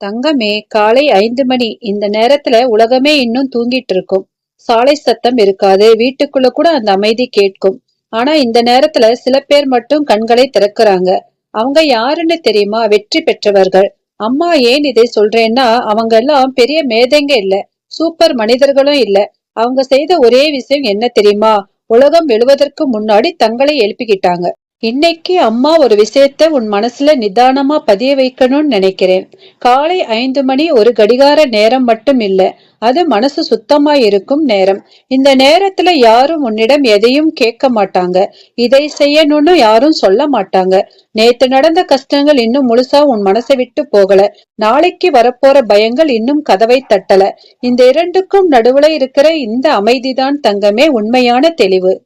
தங்கமே காலை ஐந்து மணி. இந்த நேரத்துல உலகமே இன்னும் தூங்கிட்டு இருக்கும் சாலை சத்தம் இருக்காது. வீட்டுக்குள்ள கூட அந்த அமைதி கேட்கும். ஆனா இந்த நேரத்துல சில பேர் மட்டும் கண்களை திறக்கிறாங்க. அவங்க யாருன்னு தெரியுமா? வெற்றி பெற்றவர்கள். அம்மா ஏன் இதை சொல்றேன்னா அவங்க எல்லாம் பெரிய மேதைங்க இல்ல. சூப்பர் மனிதர்களும் இல்ல. அவங்க செய்த ஒரே விஷயம் என்ன தெரியுமா? உலகம் எழுவதற்கு முன்னாடி தங்களை எழுப்பிக்கிட்டாங்க. இன்னைக்கு அம்மா ஒரு விஷயத்த உன் மனசுல நிதானமா பதிய வைக்கணும்னு நினைக்கிறேன். காலை ஐந்து மணி ஒரு கடிகார நேரம் மட்டும் இல்ல அது மனசு சுத்தமா இருக்கும் நேரம். இந்த நேரத்துல யாரும் உன்னிடம் எதையும் கேட்க மாட்டாங்க. இதை செய்யணும்னு யாரும் சொல்ல மாட்டாங்க. நேத்து நடந்த கஷ்டங்கள் இன்னும் முழுசா உன் மனசை விட்டு போகல. நாளைக்கு வரப்போற பயங்கள் இன்னும் கதவை தட்டல. இந்த இரண்டுக்கும் நடுவுல இருக்கிற இந்த அமைதிதான் தங்கமே உண்மையான தெளிவு.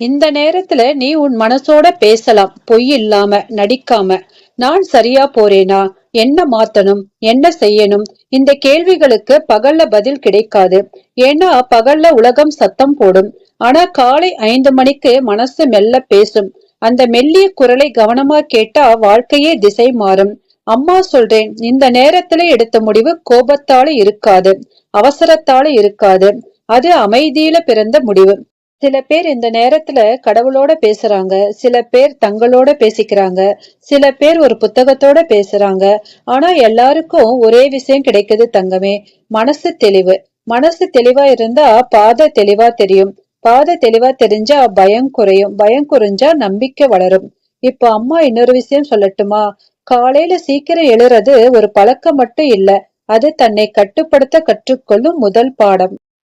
இந்த நேரத்துல நீ உன் மனசோட பேசலாம் பொய் இல்லாம நடிக்காம. நான் சரியா போறேனா? என்ன மாத்தணும்? என்ன செய்யணும்? இந்த கேள்விகளுக்கு பகல்ல பதில் கிடைக்காது. ஏன்னா பகல்ல உலகம் சத்தம் போடும். ஆனா காலை ஐந்து மணிக்கு மனசு மெல்ல பேசும். அந்த மெல்லிய குரலை கவனமா கேட்டா வாழ்க்கையே திசை மாறும். அம்மா சொல்றேன் இந்த நேரத்துல எடுத்த முடிவு கோபத்தால இருக்காது. அவசரத்தால இருக்காது. அது அமைதியில பிறந்த முடிவு. சில பேர் இந்த நேரத்துல கடவுளோட பேசுறாங்க சில பேர் தங்களோட பேசிக்கிறாங்க சில பேர் ஒரு புத்தகத்தோட பேசுறாங்க. ஆனா எல்லாருக்கும் ஒரே விஷயம் கிடைக்குது தங்கமே மனசு தெளிவு. மனசு தெளிவா இருந்தா பாதை தெளிவா தெரியும். பாத தெளிவா தெரிஞ்சா பயம் குறையும். பயம் குறைஞ்சா நம்பிக்கை வளரும். இப்போ அம்மா இன்னொரு விஷயம் சொல்லட்டுமா? காலையில சீக்கிரம் எழுறது ஒரு பழக்கம் மட்டும் இல்ல. அது தன்னை கட்டுப்படுத்த கற்றுக்கொள்ளும் முதல் பாடம்.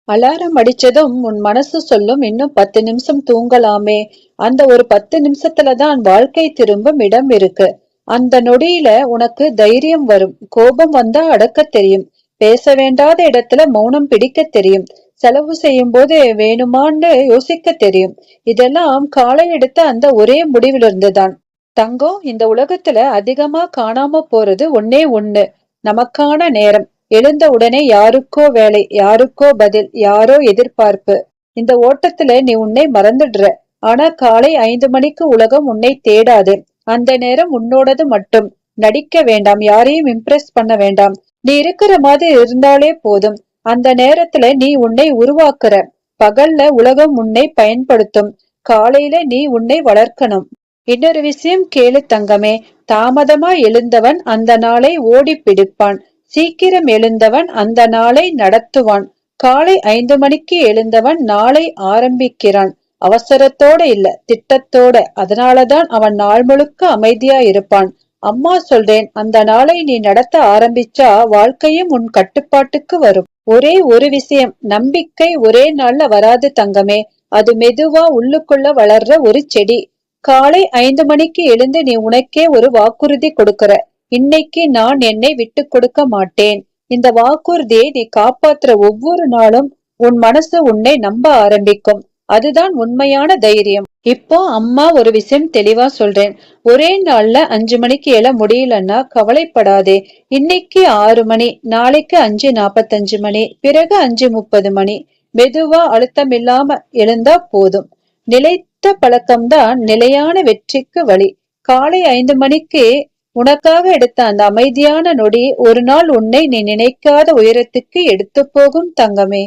அலாரம் அடிச்சதும் உன் மனசு சொல்லும் இன்னும் பத்து நிமிஷம் தூங்கலாமே. அந்த ஒரு பத்து நிமிஷத்துல தான் வாழ்க்கை திரும்பும் இடம் இருக்கு. அந்த நொடியில உனக்கு தைரியம் வரும். கோபம் வந்தா அடக்க தெரியும். பேச வேண்டாத இடத்துல மௌனம் பிடிக்க தெரியும். செலவு செய்யும் போது வேணுமான்னு யோசிக்க தெரியும். இதெல்லாம் காலை எடுத்த அந்த ஒரே முடிவிலிருந்துதான். தங்கம் இந்த உலகத்துல அதிகமா காணாம போறது ஒன்னே ஒண்ணு. நமக்கான நேரம். எழுந்த உடனே யாருக்கோ வேலை யாருக்கோ பதில் யாரோ எதிர்பார்ப்பு. இந்த ஓட்டத்துல நீ உன்னை மறந்துடுற. ஆனா காலை ஐந்து மணிக்கு உலகம் உன்னை தேடாது. அந்த நேரம் உன்னோடது மட்டும். நடிக்க வேண்டாம் யாரையும் இம்ப்ரெஸ் பண்ண வேண்டாம். நீ இருக்கிற மாதிரி இருந்தாலே போதும். அந்த நேரத்துல நீ உன்னை உருவாக்குற. பகல்ல உலகம் உன்னை பயன்படுத்தும். காலையில நீ உன்னை வளர்க்கணும். இன்னொரு விஷயம் கேளு தங்கமே. தாமதமா எழுந்தவன் அந்த நாளை ஓடி பிடிப்பான். சீக்கிரம் எழுந்தவன் அந்த நாளை நடத்துவான். காலை ஐந்து மணிக்கு எழுந்தவன் நாளை ஆரம்பிக்கிறான். அவசரத்தோட இல்ல திட்டத்தோட. அதனாலதான் அவன் நாள் முழுக்க அமைதியா இருப்பான் அம்மா சொல்றேன் அந்த நாளை நீ நடத்த ஆரம்பிச்சா வாழ்க்கையும் உன் கட்டுப்பாட்டுக்கு வரும். ஒரே ஒரு விஷயம் நம்பிக்கை ஒரே நாள்ல வராது தங்கமே. அது மெதுவா உள்ளுக்குள்ள வளர்ற ஒரு செடி. காலை ஐந்து மணிக்கு எழுந்து நீ உனக்கே ஒரு வாக்குறுதி கொடுக்கற. இன்னைக்கு நான் என்னை விட்டு கொடுக்க மாட்டேன். இந்த வாக்குறுதியை நீ காப்பாத்துற ஒவ்வொரு நாளும் உன் மனசு உன்னை நம்ப ஆரம்பிக்கும். அதுதான் உண்மையான தைரியம். இப்போ அம்மா ஒரு விஷயம் தெளிவா சொல்றேன். ஒரே நாள்ல அஞ்சு மணிக்கு எழ முடியலன்னா கவலைப்படாதே. இன்னைக்கு ஆறு மணி நாளைக்கு அஞ்சு நாப்பத்தஞ்சு மணி பிறகு அஞ்சு முப்பது மணி. மெதுவா அழுத்தம் இல்லாம எழுந்தா போதும். நிலைத்த பழக்கம்தான் நிலையான வெற்றிக்கு வழி. காலை ஐந்து மணிக்கு உனக்காக எடுத்த அந்த அமைதியான நொடி ஒரு நாள் உன்னை நீ நினைக்காத உயரத்துக்கு எடுத்து போகும் தங்கமே.